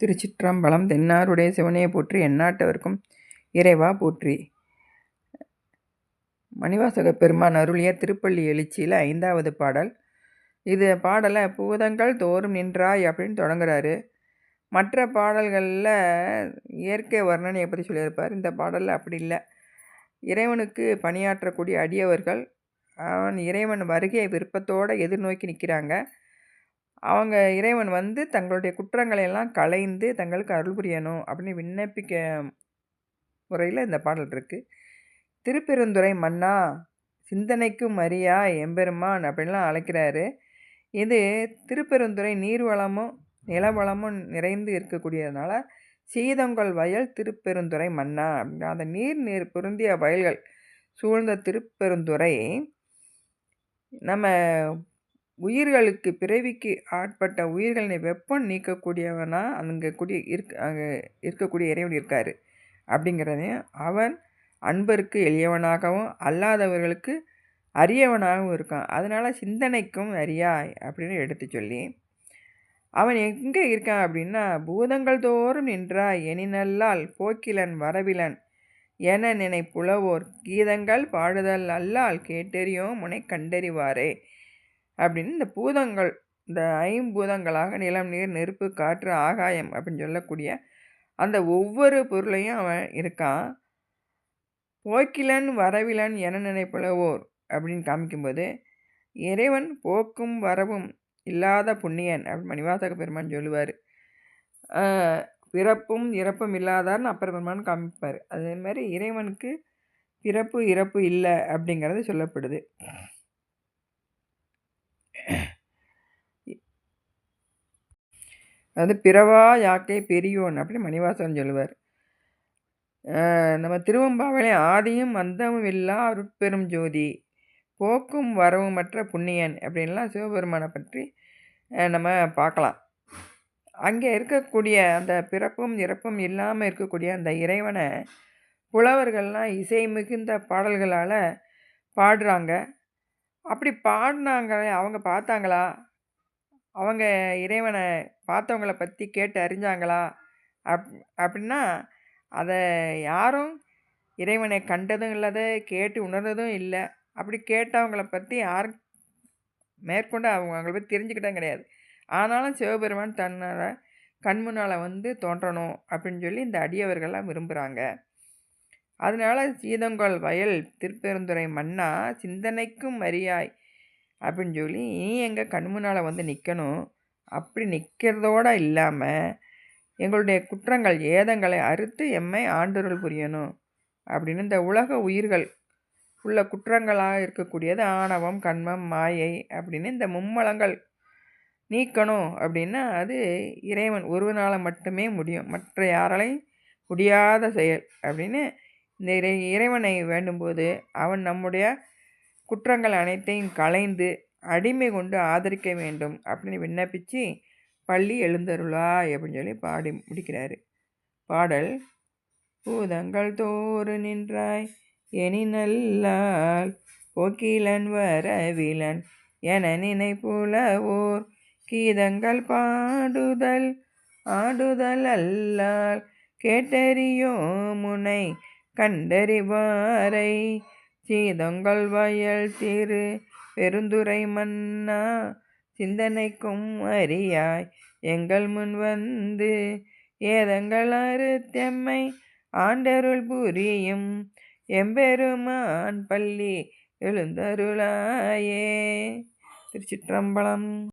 திருச்சிற்றம்பலம் தென்னாருடைய சிவனையை போற்றி எந்நாட்டவர்க்கும் இறைவா போற்றி. மணிவாசக பெருமான் அருளிய திருப்பள்ளி எழுச்சியில் ஐந்தாவது பாடல். இது பாடலை பூதங்கள் தோறும் நின்றாய் அப்படின்னு தொடங்குறாரு. மற்ற பாடல்களில் இயற்கை வர்ணனையை பற்றி சொல்லியிருப்பார். இந்த பாடலில் அப்படி இல்லை. இறைவனுக்கு பணியாற்றக்கூடிய அடியவர்கள் அவன் இறைவன் வருகையை விருப்பத்தோடு எதிர்நோக்கி நிற்கிறாங்க அவங்க இறைவன் வந்து தங்களுடைய குற்றங்களை எல்லாம் களைந்து தங்களுக்கு அருள் புரியணும் அப்படின்னு விண்ணப்பிக்க முறையில் இந்த பாடல் இருக்குது திருப்பெருந்துறை மன்னா சிந்தனைக்கும் மரியா எம்பெருமான் அப்படின்லாம் அழைக்கிறாரு. இது திருப்பெருந்துறை நீர்வளமும் நிலவளமும் நிறைந்து இருக்கக்கூடியதுனால சீதங்கொள் வயல் திருப்பெருந்துறை மன்னா அப்படின்னா அந்த நீர் நீர் பொருந்திய வயல்கள் சூழ்ந்த திருப்பெருந்துறை. நம்ம உயிர்களுக்கு பிறவிக்கு ஆட்பட்ட உயிர்களின் வெப்பம் நீக்கக்கூடியவனாக அங்கே கூடிய இருக்க அங்கே இருக்கக்கூடிய இறைவன் இருக்கார். அப்படிங்கிறதையும் அவன் அன்பருக்கு எளியவனாகவும் அல்லாதவர்களுக்கு அரியவனாகவும் இருக்கான். அதனால் சிந்தனைக்கும் அறியாய் அப்படின்னு எடுத்து சொல்லி அவன் எங்கே இருக்கான் அப்படின்னா பூதங்கள் தோறும் நின்றாய் எனினல்லால் போக்கிலன் வரவிலன் என நினைப்புலவோர். கீதங்கள் பாடுதல் அல்லால் கேட்டறியும் முனை கண்டறிவாரே. அப்படின்னு இந்த பூதங்கள் இந்த ஐம்பூதங்களாக நிலம் நீர் நெருப்பு காற்று ஆகாயம் அப்படின்னு சொல்லக்கூடிய அந்த ஒவ்வொரு பொருளையும் அவன் இருக்கான். போக்கிலன் வரவிலன் என நினைப்பளவோர் அப்படின்னு காமிக்கும்போது இறைவன் போக்கும் வரவும் இல்லாத புண்ணியன் அப்படின்னு மணிவாசக பெருமான் சொல்லுவார். பிறப்பும் இறப்பும் இல்லாதார்னு அப்பர் பெருமான் காமிப்பார். அதே மாதிரி இறைவனுக்கு பிறப்பு இறப்பு இல்லை அப்படிங்கிறது சொல்லப்படுது. அது பிறவா யாக்கை பெரியோன் அப்படின்னு மணிவாசன் சொல்லுவார். நம்ம திருவம்பாவிலே ஆதியும் அந்தமும் இல்லா அருட்பெரும் ஜோதி போக்கும் வரவும் மற்ற புண்ணியன் அப்படின்லாம் சிவபெருமானை பற்றி நம்ம பார்க்கலாம். அங்கே இருக்கக்கூடிய அந்த பிறப்பும் இறப்பும் இல்லாமல் இருக்கக்கூடிய அந்த இறைவனை புலவர்கள்லாம் இசை மிகுந்த பாடல்களால் பாடுறாங்க. அப்படி பாடினாங்களே அவங்க பார்த்தாங்களா? அவங்க இறைவனை பார்த்தவங்கள பற்றி கேட்டு அறிஞ்சாங்களா? அப் அப்படின்னா அதை யாரும் இறைவனை கண்டதும் இல்லாத கேட்டு உணர்ந்ததும் இல்லை. அப்படி கேட்டவங்கள பற்றி யாரும் மேற்கொண்டு அவங்க அவங்கள பற்றி தெரிஞ்சுக்கிட்டே கிடையாது. ஆனாலும் சிவபெருமான் கண் கண்முன்னால் வந்து தோன்றணும் அப்படின்னு சொல்லி இந்த அடியவர்கள்லாம் விரும்புகிறாங்க அதனால் சீதங்கோல் வயல் திருப்பெருந்துறை மன்னா சிந்தனைக்கும் மரியாய் அப்படின்னு சொல்லி நீ எங்கள் கண் முன்னால் வந்து நிற்கணும் அப்படி நிற்கிறதோடு இல்லாமல் எங்களுடைய குற்றங்கள் ஏதங்களை அறுத்து எம்மை ஆண்டுருள் புரியணும். அப்படின்னு இந்த உலக உயிர்கள் உள்ள குற்றங்களாக இருக்கக்கூடியது ஆணவம் கண்மம் மாயை அப்படின்னு இந்த மும்மலங்கள் நீக்கணும் அப்படின்னா அது இறைவன் ஒருவனால் மட்டுமே முடியும். மற்ற யாராலையும் முடியாத செயல் அப்படின்னு இந்த இறை இறைவனை வேண்டும்போது அவன் நம்முடைய குற்றங்கள் அனைத்தையும் களைந்து அடிமை கொண்டு ஆதரிக்க வேண்டும் அப்படின்னு விண்ணப்பித்து பள்ளி எழுந்தருளா அப்படின்னு சொல்லி பாடி முடிக்கிறாரு. பாடல் பூதங்கள் தோறு நின்றாய் எனி நல்லால் போக்கிலன் வரவிலன் என நினைப்புலவோர் கீதங்கள் பாடுதல் ஆடுதல் அல்லால் கேட்டறியோ முனை கண்டறிவாரை. சீதங்கள் வயல் திரு பெருந்துரை மன்னா சிந்தனைக்கும் அறியாய் எங்கள் முன் வந்து ஏதங்கள் அறுத்தெம்மை ஆண்டருள் புரியும். எம்பெருமான் பள்ளி எழுந்தருளாயே. திருச்சிற்றம்பலம்